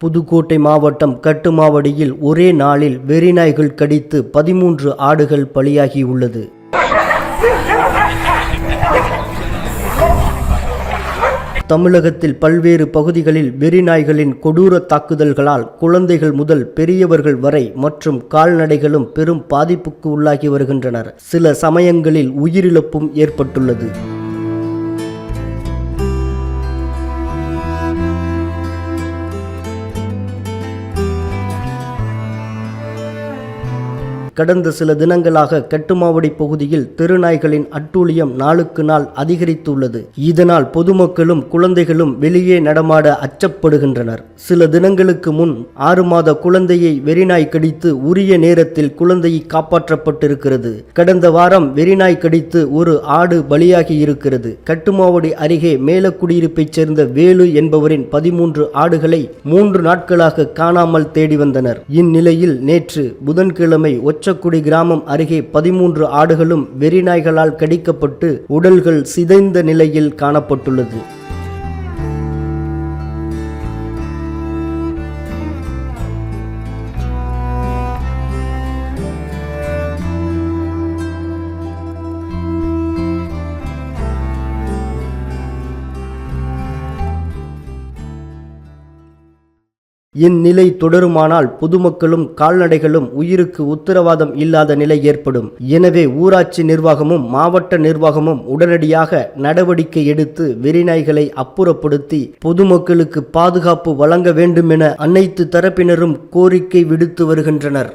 புதுக்கோட்டை மாவட்டம் கட்டுமாவடியில் ஒரே நாளில் வெறிநாய்கள் கடித்து பதிமூன்று ஆடுகள் பலியாகியுள்ளது. தமிழகத்தில் பல்வேறு பகுதிகளில் வெறிநாய்களின் கொடூர தாக்குதல்களால் குழந்தைகள் முதல் பெரியவர்கள் வரை மற்றும் கால்நடைகளும் பெரும் பாதிப்புக்கு உள்ளாகி வருகின்றனர். சில சமயங்களில் உயிரிழப்பும் ஏற்பட்டுள்ளது. கடந்த சில தினங்களாக கட்டுமாவடி பகுதியில் தெருநாய்களின் அட்டூழியம் நாளுக்கு நாள் அதிகரித்துள்ளது. இதனால் பொதுமக்களும் குழந்தைகளும் வெளியே நடமாட அச்சப்படுகின்றனர். சில தினங்களுக்கு முன் ஆறு மாத குழந்தையை வெறிநாய் கடித்து உரிய நேரத்தில் குழந்தையை காப்பாற்றப்பட்டிருக்கிறது. கடந்த வாரம் வெறிநாய் கடித்து ஒரு ஆடு பலியாகி இருக்கிறது கட்டுமாவடி அருகே மேலக்குடியிருப்பைச் சேர்ந்த வேலு என்பவரின் பதிமூன்று ஆடுகளை மூன்று நாட்களாக காணாமல் தேடி வந்தனர். இந்நிலையில் நேற்று புதன்கிழமை கொச்சக்குடி கிராமம் அருகே பதிமூன்று ஆடுகளும் வெறிநாய்களால் கடிக்கப்பட்டு உடல்கள் சிதைந்த நிலையில் காணப்பட்டுள்ளது. இந்நிலை தொடருமானால் பொதுமக்களும் கால்நடைகளும் உயிருக்கு உத்தரவாதம் இல்லாத நிலை ஏற்படும். எனவே ஊராட்சி நிர்வாகமும் மாவட்ட நிர்வாகமும் உடனடியாக நடவடிக்கை எடுத்து வெறிநாய்களை அப்புறப்படுத்தி பொதுமக்களுக்கு பாதுகாப்பு வழங்க வேண்டும் என அனைத்து தரப்பினரும் கோரிக்கை விடுத்து வருகின்றனர்.